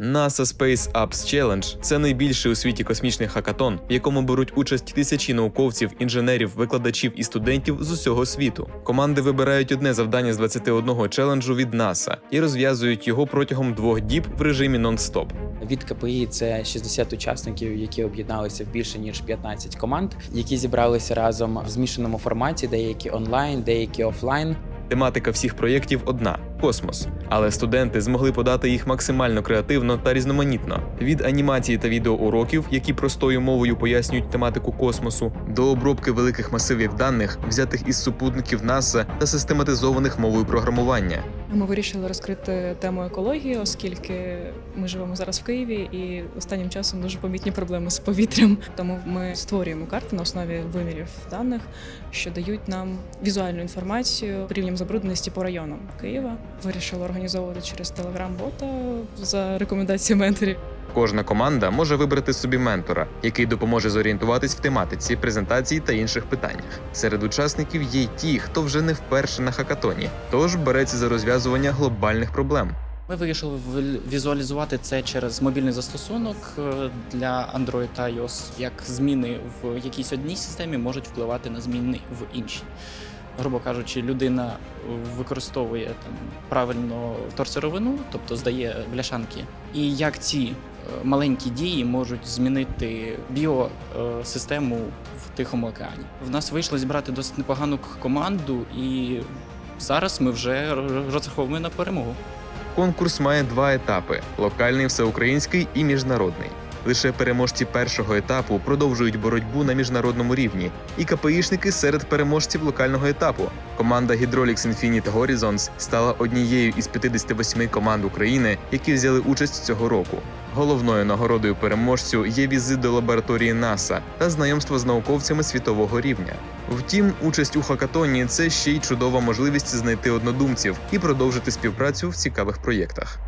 NASA Space Apps Challenge – це найбільший у світі космічний хакатон, в якому беруть участь тисячі науковців, інженерів, викладачів і студентів з усього світу. Команди вибирають одне завдання з 21 челенджу від NASA і розв'язують його протягом двох діб в режимі нон-стоп. Від КПІ це 60 учасників, які об'єдналися в більше ніж 15 команд, які зібралися разом в змішаному форматі, деякі онлайн, деякі офлайн. Тематика всіх проєктів одна космос. Але студенти змогли подати їх максимально креативно та різноманітно: від анімації та відеоуроків, які простою мовою пояснюють тематику космосу, до обробки великих масивів даних, взятих із супутників НАСА та систематизованих мовою програмування. Ми вирішили розкрити тему екології, оскільки ми живемо зараз в Києві і останнім часом дуже помітні проблеми з повітрям. Тому ми створюємо карти на основі вимірів даних, що дають нам візуальну інформацію рівнем забрудненості по районам Києва. Вирішили організовувати через телеграм-бота за рекомендаціями менторів. Кожна команда може вибрати собі ментора, який допоможе зорієнтуватись в тематиці, презентації та інших питаннях. Серед учасників є й ті, хто вже не вперше на хакатоні, тож береться за розв'язування глобальних проблем. Ми вирішили ві- візуалізувати це через мобільний застосунок е, для Android та iOS, як зміни в якійсь одній системі можуть впливати на зміни в іншій. Грубо кажучи, людина використовує там правильно вторсировину, тобто здає бляшанки, і як ці е, маленькі дії можуть змінити біосистему в Тихому океані. В нас вийшло зібрати досить непогану команду, і зараз ми вже розраховуємо на перемогу. Конкурс має два етапи: локальний, всеукраїнський і міжнародний. Лише переможці першого етапу продовжують боротьбу на міжнародному рівні, і КПІшники серед переможців локального етапу. Команда Hydraulics Infinite Horizons стала однією із 58 команд України, які взяли участь цього року. Головною нагородою переможцю є візит до лабораторії НАСА та знайомство з науковцями світового рівня. Втім, участь у хакатоні це ще й чудова можливість знайти однодумців і продовжити співпрацю в цікавих проєктах.